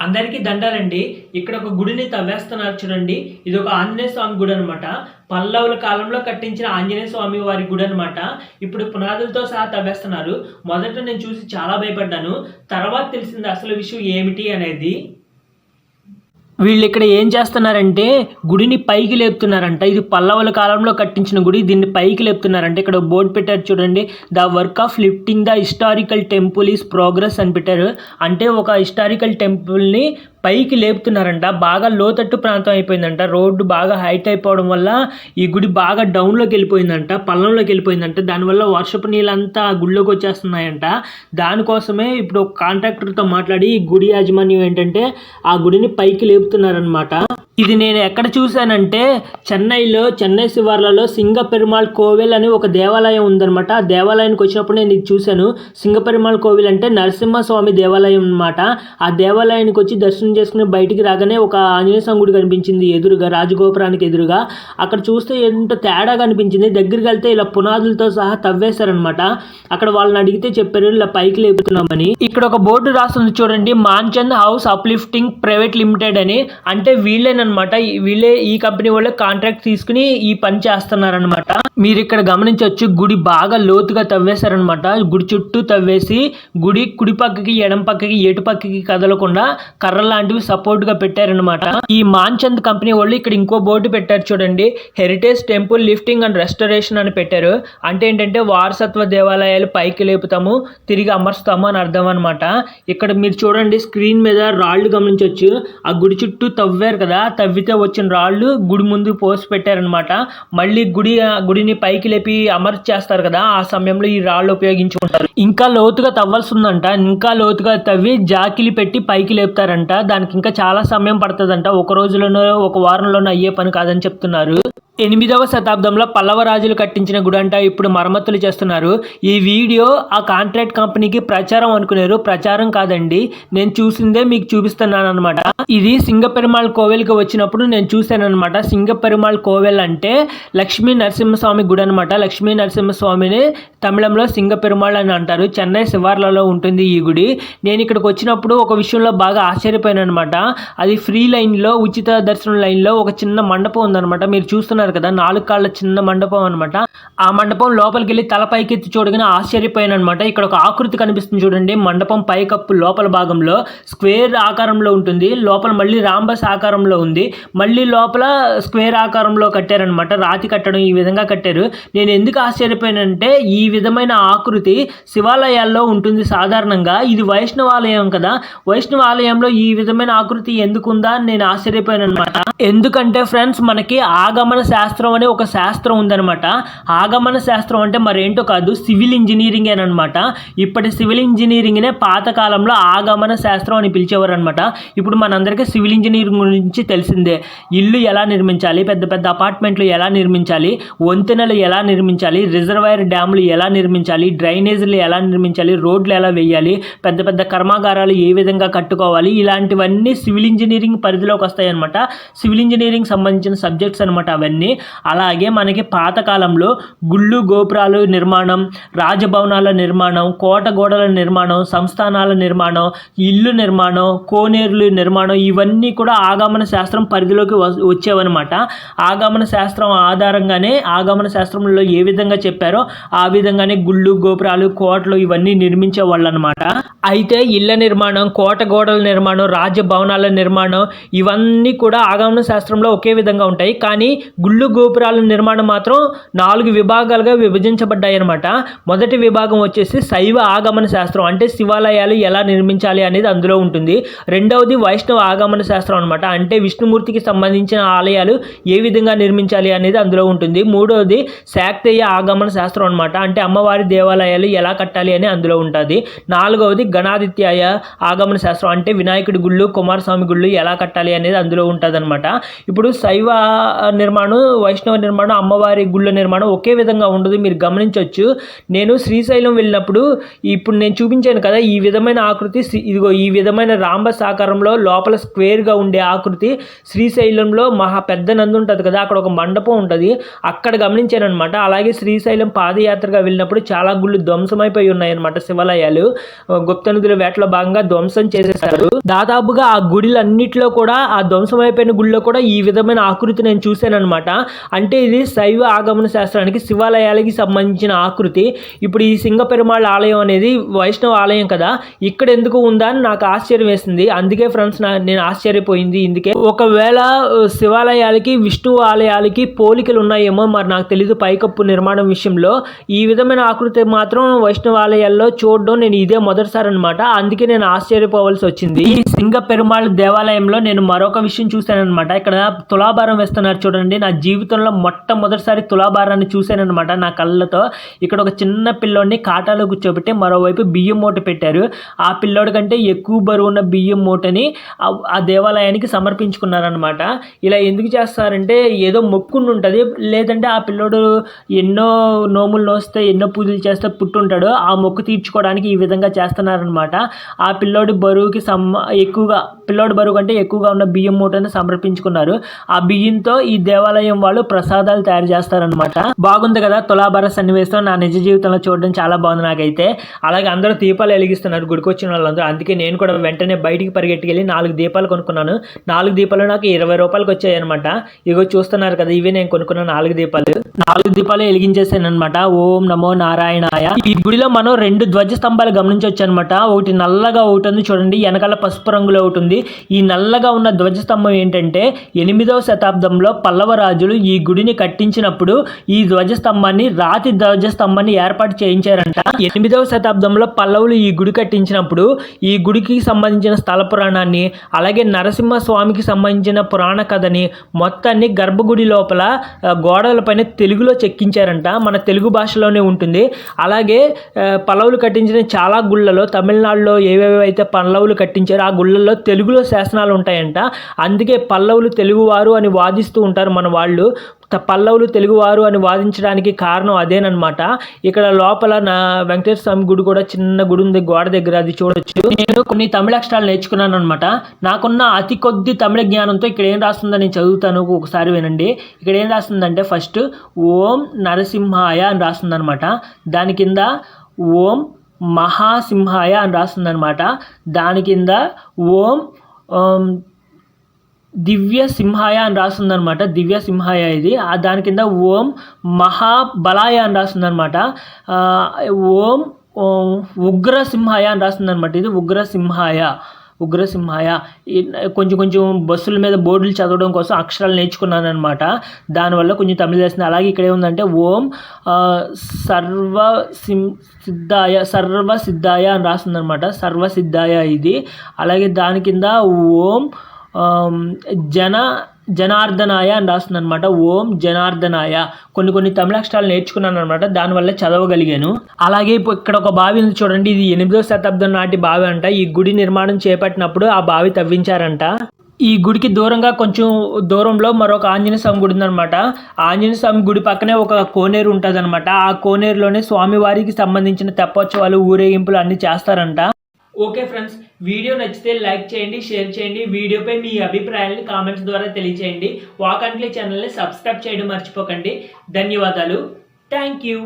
అందరికీ దండాలండి. ఇక్కడ ఒక గుడిని తవ్వేస్తున్నారు చూడండి. ఇది ఒక ఆంజనేయ స్వామి గుడి అనమాట పల్లవుల కాలంలో కట్టించిన ఆంజనేయ స్వామి వారి గుడి అనమాట ఇప్పుడు పునాదులతో సహా తవ్వేస్తున్నారు. మొదట నేను చూసి చాలా భయపడ్డాను. తర్వాత తెలిసింది అసలు విషయం ఏమిటి అనేది. వీళ్ళు ఇక్కడ ఏం చేస్తున్నారంటే గుడిని పైకి లేపుతున్నారంట. ఇది పల్లవుల కాలంలో కట్టించిన గుడి. దీన్ని పైకి లేపుతున్నారంట. ఇక్కడ బోర్డు పెట్టారు చూడండి. The work of lifting the historical temple is progress అని పెట్టారు. అంటే ఒక హిస్టారికల్ టెంపుల్ని పైకి లేపుతున్నారంట. బాగా లోతట్టు ప్రాంతం అయిపోయిందంట. రోడ్డు బాగా హైట్ అయిపోవడం వల్ల ఈ గుడి బాగా డౌన్లోకి వెళ్ళిపోయిందంట. పల్లంలోకి వెళ్ళిపోయిందంట. దానివల్ల వర్షపు నీళ్ళంతా ఆ గుడిలోకి వచ్చేస్తున్నాయంట. దానికోసమే ఇప్పుడు కాంట్రాక్టర్తో మాట్లాడి ఈ గుడి యాజమాన్యం ఏంటంటే ఆ గుడిని పైకి లేపుతున్నారనమాట ఇది నేను ఎక్కడ చూశానంటే చెన్నైలో చెన్నై శివార్లలో సింగ పెరుమాళ్ కోవిల్ అని ఒక దేవాలయం ఉందన్నమాట. ఆ దేవాలయానికి వచ్చినప్పుడు నేను ఇది చూశాను. సింగ పెరుమాళ్ కోవిల్ అంటే నరసింహస్వామి దేవాలయం అన్నమాట. ఆ దేవాలయానికి వచ్చి దర్శనం చేసుకుని బయటికి రాగానే ఒక ఆంజనేయ గుడి కనిపించింది ఎదురుగా రాజగోపురానికి ఎదురుగా. అక్కడ చూస్తే ఎంత తేడా కనిపించింది దగ్గరికి వెళ్తే ఇలా పునాదులతో సహా తవ్వేశారనమాట అక్కడ వాళ్ళని అడిగితే చెప్పారు ఇలా పైకి లేపుతున్నామని. ఇక్కడ ఒక బోర్డు రాస్తుంది చూడండి Manchand house uplifting private limited అని. అంటే అనమాట వీళ్ళే ఈ కంపెనీ వాళ్ళే కాంట్రాక్ట్ తీసుకుని ఈ పని చేస్తున్నారనమాట మీరు ఇక్కడ గమనించవచ్చు గుడి బాగా లోతుగా తవ్వేశారనమాట గుడి చుట్టూ తవ్వేసి గుడి కుడి పక్కకి ఎడం పక్కకి ఎటు పక్కకి కదలకుండా కర్ర లాంటివి సపోర్ట్గా పెట్టారనమాట ఈ మాన్చంద్ కంపెనీ వాళ్ళు ఇక్కడ ఇంకో బోర్డు పెట్టారు చూడండి. Heritage temple lifting and restoration అని పెట్టారు. అంటే ఏంటంటే వారసత్వ దేవాలయాలు పైకి లేపుతాము తిరిగి అమర్స్తాము అని అర్థం అనమాట ఇక్కడ మీరు చూడండి స్క్రీన్ మీద రాళ్ళు గమనించవచ్చు. ఆ గుడి చుట్టూ తవ్వారు కదా తవ్వితే వచ్చిన రాళ్ళు గుడి ముందు పోసి పెట్టారనమాట మళ్ళీ గుడి గుడిని పైకి లేపి అమర్చి చేస్తారు కదా ఆ సమయంలో ఈ రాళ్ళు ఉపయోగించుకుంటారు. ఇంకా లోతుగా తవ్వాల్సి ఉందంట ఇంకా లోతుగా తవ్వి జాకిలి పెట్టి పైకి లేపుతారంట. దానికి ఇంకా చాలా సమయం పడుతుందంట. ఒక రోజులోనో ఒక వారంలోనో అయ్యే పని కాదని చెప్తున్నారు. ఎనిమిదవ శతాబ్దంలో పల్లవ రాజులు కట్టించిన గుడి అంట ఇప్పుడు మరమ్మతులు చేస్తున్నారు. ఈ వీడియో ఆ కాంట్రాక్ట్ కంపెనీకి ప్రచారం అనుకున్నారు ప్రచారం కాదండి. నేను చూసిందే మీకు చూపిస్తున్నాను అనమాట ఇది సింగపెరుమాళ్ కోవెల్కి వచ్చినప్పుడు నేను చూశాను అనమాట సింగపెరుమాళ్ కోవెల్ అంటే లక్ష్మీ నరసింహస్వామి గుడి అనమాట లక్ష్మీ నరసింహస్వామిని తమిళంలో సింగపెరుమాళ్ అని అంటారు. చెన్నై శివార్లలో ఉంటుంది ఈ గుడి. నేను ఇక్కడికి వచ్చినప్పుడు ఒక విషయంలో బాగా ఆశ్చర్యపోయాను అనమాట అది ఫ్రీ లైన్లో ఉచిత దర్శనం లైన్లో ఒక చిన్న మండపం ఉందనమాట మీరు చూస్తున్నారు కదా నాలుగు కాళ్ళ చిన్న మండపం అనమాట ఆ మండపం లోపలికి వెళ్ళి తలపైకెత్తి చూడగానే ఆశ్చర్యపోయాను అనమాట ఇక్కడ ఒక ఆకృతి కనిపిస్తుంది చూడండి. మండపం పైకప్పు లోపల భాగంలో స్క్వేర్ ఆకారంలో ఉంటుంది. లోపల మళ్ళీ రాంబస్ ఆకారంలో ఉంది. మళ్ళీ లోపల స్క్వేర్ ఆకారంలో కట్టారనమాట రాతి కట్టడం ఈ విధంగా కట్టారు. నేను ఎందుకు ఆశ్చర్యపోయానంటే ఈ విధమైన ఆకృతి శివాలయాల్లో ఉంటుంది సాధారణంగా. ఇది వైష్ణవాలయం కదా. వైష్ణవ ఆలయంలో ఈ విధమైన ఆకృతి ఎందుకు ఉందా అని నేను ఆశ్చర్యపోయాను అనమాట ఎందుకంటే ఫ్రెండ్స్ మనకి ఆగమన శాస్త్రం అనే ఒక శాస్త్రం ఉందన్నమాట. ఆగమన శాస్త్రం అంటే మరేంటో కాదు సివిల్ ఇంజనీరింగ్ అని అనమాట ఇప్పటి సివిల్ ఇంజనీరింగ్నే పాతకాలంలో ఆగమన శాస్త్రం అని పిలిచేవారు అనమాట ఇప్పుడు మనందరికీ సివిల్ ఇంజనీరింగ్ గురించి తెలుసు. తెలిసిందే ఇల్లు ఎలా నిర్మించాలి? పెద్ద పెద్ద అపార్ట్మెంట్లు ఎలా నిర్మించాలి? వంతెనలు ఎలా నిర్మించాలి? రిజర్వాయర్ డ్యాములు ఎలా నిర్మించాలి? డ్రైనేజీలు ఎలా నిర్మించాలి? రోడ్లు ఎలా వేయాలి? పెద్ద పెద్ద కర్మాగారాలు ఏ విధంగా కట్టుకోవాలి? ఇలాంటివన్నీ సివిల్ ఇంజనీరింగ్ పరిధిలోకి వస్తాయన్నమాట. సివిల్ ఇంజనీరింగ్ సంబంధించిన సబ్జెక్ట్స్ అనమాట అవన్నీ. అలాగే మనకి పాతకాలంలో గుళ్ళు గోపురాలు నిర్మాణం రాజభవనాల నిర్మాణం కోట గోడల నిర్మాణం సంస్థానాల నిర్మాణం ఇల్లు నిర్మాణం కోనేరులు నిర్మాణం ఇవన్నీ కూడా ఆగమన శాస్త్రం పరిధిలోకి వచ్చేవన్నమాట. ఆగమన శాస్త్రం ఆధారంగానే ఆగమన శాస్త్రంలో ఏ విధంగా చెప్పారో ఆ విధంగానే గుళ్ళు గోపురాలు కోటలు ఇవన్నీ నిర్మించే వాళ్ళు అనమాట అయితే ఇళ్ళ నిర్మాణం కోట గోడల నిర్మాణం రాజభవనాల నిర్మాణం ఇవన్నీ కూడా ఆగమన శాస్త్రంలో ఒకే విధంగా ఉంటాయి. కానీ గుళ్ళు గోపురాల నిర్మాణం మాత్రం నాలుగు విభాగాలుగా విభజించబడ్డాయి అనమాట మొదటి విభాగం వచ్చేసి శైవ ఆగమన శాస్త్రం అంటే శివాలయాలు ఎలా నిర్మించాలి అనేది అందులో ఉంటుంది. రెండవది వైష్ణవ ఆగమన శాస్త్రం అనమాట అంటే విష్ణుమూర్తికి సంబంధించిన ఆలయాలు ఏ విధంగా నిర్మించాలి అనేది అందులో ఉంటుంది. మూడవది శాక్తేయ ఆగమన శాస్త్రం అనమాట అంటే అమ్మవారి దేవాలయాలు ఎలా కట్టాలి అని అందులో ఉంటుంది. నాలుగవది గణాదిత్యాయ ఆగమన శాస్త్రం. అంటే వినాయకుడి గుళ్ళు కుమారస్వామి గుళ్ళు ఎలా కట్టాలి అనేది అందులో ఉంటుంది ఇప్పుడు శైవ నిర్మాణం వైష్ణవ నిర్మాణం అమ్మవారి గుళ్ళ నిర్మాణం ఒకే విధంగా ఉండదు. మీరు గమనించవచ్చు నేను శ్రీశైలం వెళ్ళినప్పుడు ఇప్పుడు నేను చూపించాను కదా ఈ విధమైన ఆకృతి ఇదిగో ఈ విధమైన రాంబస్ ఆకారంలో లోపల స్క్వేర్గా ఉండే ఆకృతి శ్రీశైలంలో మహా పెద్ద నంది ఉంటుంది కదా అక్కడ ఒక మండపం ఉంటుంది. అక్కడ గమనించానమాట అనమాట అలాగే శ్రీశైలం పాదయాత్రగా వెళ్ళినప్పుడు చాలా గుళ్ళు ధ్వంసమైపోయి ఉన్నాయన్నమాట శివాలయాలు. గుప్త నదుల వేటలో భాగంగా ధ్వంసం చేసేసారు దాదాపుగా ఆ గుడిలన్నిటిలో కూడా ఆ ధ్వంసమైపోయిన గుడిలో కూడా ఈ విధమైన ఆకృతి నేను చూశానమాట అనమాట అంటే ఇది శైవ ఆగమన శాస్త్రానికి శివాలయాలకి సంబంధించిన ఆకృతి. ఇప్పుడు ఈ సింగ పెరుమాళ్ ఆలయం అనేది వైష్ణవ ఆలయం కదా. ఇక్కడ ఎందుకు ఉందా అని నాకు ఆశ్చర్యం వేసింది. అందుకే ఫ్రెండ్స్ నా నేను ఆశ్చర్యపోయింది. ఇందుకే ఒకవేళ శివాలయాలకి విష్ణు ఆలయాలకి పోలికలు ఉన్నాయేమో మరి నాకు తెలీదు పైకప్పు నిర్మాణం విషయంలో. ఈ విధమైన ఆకృతి మాత్రం వైష్ణవ ఆలయాల్లో చూడడం నేను ఇదే మొదటిసారి అనమాట అందుకే నేను ఆశ్చర్యపోవాల్సి వచ్చింది. ఈ సింగ పెరుమాళ్ దేవాలయంలో నేను మరొక విషయం చూశానమాట ఇక్కడ తులాభారం వేస్తున్నారు చూడండి. నా జీవితంలో మొట్టమొదటిసారి తులాభారాన్ని చూశానమాట నా కళ్ళతో. ఇక్కడ ఒక చిన్న పిల్లోడిని కాటాలో కూర్చోబెట్టి మరోవైపు బియ్యం మూట పెట్టారు. ఆ పిల్లోడి కంటే ఎక్కువ బరువు ఉన్న బియ్యం మూటని ఆ- దేవాలయానికి దేవాలయానికి సమర్పించుకున్నారనమాట ఇలా ఎందుకు చేస్తారంటే ఏదో మొక్కుని ఉంటుంది. లేదంటే ఆ పిల్లోడు ఎన్నో నోములు నోస్తే ఎన్నో పూజలు చేస్తే పుట్టుంటాడు. ఆ మొక్కు తీర్చుకోవడానికి ఈ విధంగా చేస్తున్నారనమాట ఆ పిల్లోడి బరువుకి సమ్ ఎక్కువగా పిల్లోడి బరువు కంటే ఎక్కువగా ఉన్న బియ్యం మూటను సమర్పించుకున్నారు. ఆ బియ్యంతో ఈ దేవాలయం వాళ్ళు ప్రసాదాలు తయారు చేస్తారనమాట బాగుంది కదా తులాభార సన్నివేశం. నా నిజ జీవితంలో చూడడం చాలా బాగుంది నాకైతే. అలాగే అందరూ దీపాలు వెలిగిస్తున్నారు గుడికి వచ్చిన వాళ్ళందరూ. అందుకే నేను కూడా వెంటనే బయటికి పరిగెట్టుకెళ్ళి నాలుగు దీపాలు కొనుక్కున్నాను. నాలుగు దీపాలు నాకు ఇరవై రూపాయలకి వచ్చాయి అనమాట ఇగో చూస్తున్నారు కదా ఇవి నేను కొనుక్కున్న నాలుగు దీపాలు. నాలుగు దీపాలు వెలిగించేసాను అనమాట ఓం నమో నారాయణాయ. ఈ గుడిలో మనం రెండు ధ్వజ స్తంభాలు గమనించవచ్చు అనమాట ఒకటి నల్లగా ఒకటి ఉంది చూడండి వెనకాల పసుపు రంగులో ఒకటి ఉంది ఈ నల్లగా ఉన్న ధ్వజ స్తంభం ఏంటంటే ఎనిమిదవ శతాబ్దంలో పల్లవ రాజులు ఈ గుడిని కట్టించినప్పుడు ఈ ధ్వజ స్తంభాన్ని రాతి ధ్వజ స్తంభాన్ని ఏర్పాటు చేయించారంట. ఎనిమిదవ శతాబ్దంలో పల్లవులు ఈ గుడి కట్టించినప్పుడు ఈ గుడికి సంబంధించిన స్థల పురాణాన్ని అలాగే నరసింహ స్వామికి సంబంధించిన పురాణ కథని మొత్తాన్ని గర్భగుడి లోపల గోడలపైన తెలుగులో చెక్కించారంట. మన తెలుగు భాషలోనే ఉంటుంది. అలాగే పల్లవులు కట్టించిన చాలా గుళ్ళలో తమిళనాడులో ఏవేవి అయితే పల్లవులు కట్టించారో ఆ గుళ్ళల్లో తెలుగులో శాసనాలు ఉంటాయంట. అందుకే పల్లవులు తెలుగువారు అని వాదిస్తూ ఉంటారు మన వాళ్ళు. పల్లవులు తెలుగువారు అని వాదించడానికి కారణం అదేనమాట ఇక్కడ లోపల నా వెంకటేశ్వర స్వామి గుడి కూడా చిన్న గుడి ఉంది గోడ దగ్గర అది చూడొచ్చు. నేను కొన్ని తమిళ అక్షరాలు నేర్చుకున్నాను అనమాట నాకున్న అతి కొద్ది తమిళ జ్ఞానంతో ఇక్కడ ఏం రాస్తుందో నేను చదువుతాను ఒకసారి వినండి. ఇక్కడ ఏం రాస్తుందంటే ఫస్ట్ ఓం నరసింహాయ అని రాస్తుందనమాట దాని కింద ఓం మహాసింహాయ అని రాస్తుందనమాట దాని కింద ఓం దివ్య సింహాయ అని రాస్తుందనమాట దివ్య సింహాయ ఇది. ఆ దాని కింద ఓం మహాబలాయ అని రాస్తుందనమాట ఓం ఉగ్రసింహాయ ఉగ్ర సింహాయ అని రాస్తుందనమాట ఇది ఉగ్ర సింహాయ. ఉగ్రసింహాయ ఈ కొంచెం కొంచెం బస్సుల మీద బోర్డులు చదవడం కోసం అక్షరాలు నేర్చుకున్నాను అనమాట దానివల్ల కొంచెం తమిళ తెలిసింది. అలాగే ఇక్కడ ఏముందంటే ఓం సర్వ సిం సిద్ధాయ సర్వ సిద్ధాయ అని రాస్తుందనమాట సర్వ సిద్ధాయ ఇది. అలాగే దాని కింద ఓం జన జనార్దనాయ అని రాస్తుంది అనమాట ఓం జనార్దనాయ. కొన్ని కొన్ని తమిళ అక్షరాలు నేర్చుకున్నాను అనమాట దానివల్ల చదవగలిగాను. అలాగే ఇప్పుడు ఇక్కడ ఒక బావి ఉంది చూడండి. ఇది ఎనిమిదో శతాబ్దం నాటి బావి అంట. ఈ గుడి నిర్మాణం చేపట్టినప్పుడు ఆ బావి తవ్వించారంట. ఈ గుడికి దూరంగా కొంచెం దూరంలో మరొక ఆంజనేయ స్వామి గుడి ఉందన్నమాట. ఆంజనేయ స్వామి గుడి పక్కనే ఒక కోనేరు ఉంటుంది ఆ కోనేరులోనే స్వామివారికి సంబంధించిన తెప్పోత్సవాలు ఊరేగింపులు అన్ని చేస్తారంట. ఓకే ఫ్రెండ్స్ వీడియో నచ్చితే లైక్ చేయండి షేర్ చేయండి. వీడియోపై మీ అభిప్రాయాలను కామెంట్స్ ద్వారా తెలియచేయండి. వాకంట్లీ ఛానల్ని సబ్స్క్రైబ్ చేయడం మర్చిపోకండి. ధన్యవాదాలు. Thank you